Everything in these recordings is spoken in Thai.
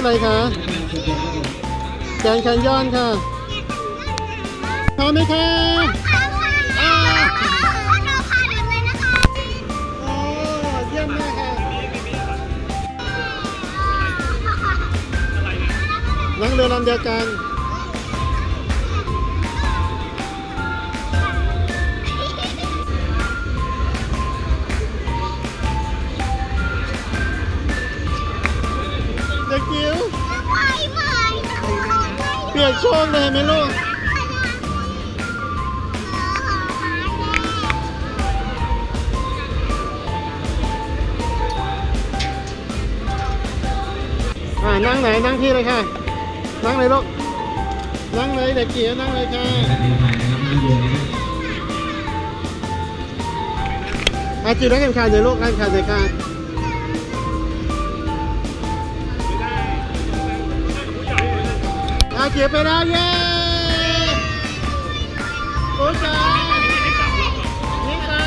อะไรคะแกนแคนยอนค่ะพร้อมไหมคะอ่าโอ้เยี่ยมมากค่ะนั่งเรือลำเดียวกัน ปียกโชกเลยไหมลูกอ่านั่งไหนนั่งที่เลยค่ะ นั่งเลยลูก นั่งเลยเด็กจิ๋วนั่งเลยค่ะอาจิ๋วได้เข็มขัดเดี๋ยวลูกได้เข็มขัดเดี๋ยวค่ะ อาจิ๋วไปแล้วเย้โอ้จ้านี่ค่ะ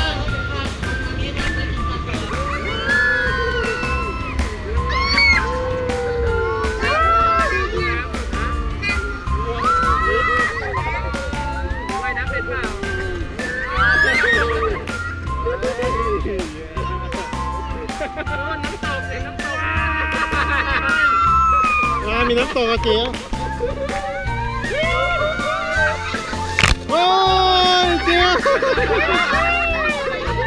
อ่ามีน้ำตกอาจิ๋ว โอ้ยเจียว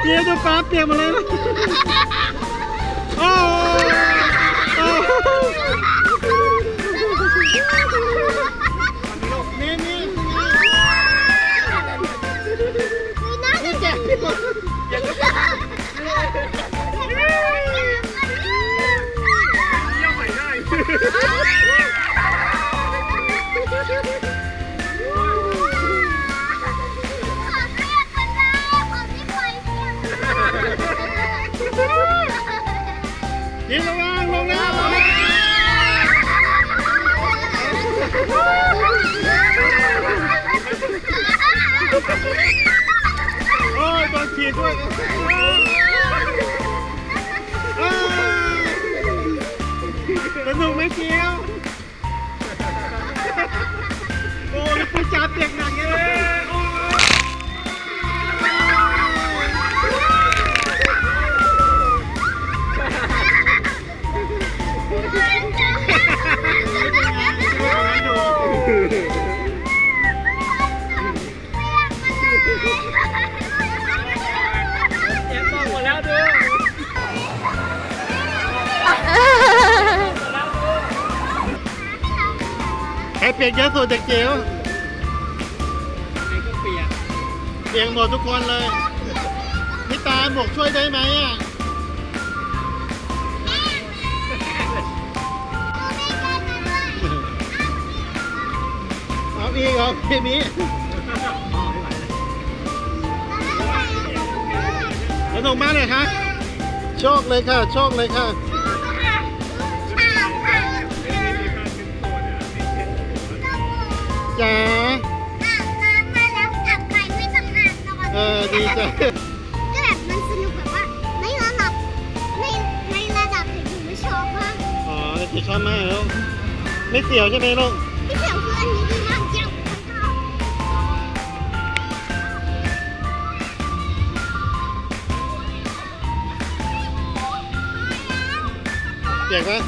เจียวดูฟ้าเปียกหมาเลยนะโอ้ยโอ้ย ยิงระวังลงล้วลงโอ้ยโดนขีดด้วยอ้าวสนุกไหมเจียว โอ้ยผู้จ่าเปียกหนักเลยโอ้ย ใครเปียกเยอะสุดเด็กเจียวเปียกเปียกหมดทุกคนเลยพี่ตาลบอกช่วยได้ไหมอะเอาอีกเอาทีนี้สนุกมากเลยคะโชคเลยค่ะ โชคเลยค่ะ ดีจ้ะก็แบบมันสนุกแบบว่าไม่ระดับไม่ไม่ระดับถึงถึงไม่ชอบมากอ๋อเด็กจิ๋วชอบมากแล้วไม่เสียวใช่ไหมลูกพี่เสียวคืออันนี้ดีมากเจ้าเปียกปะ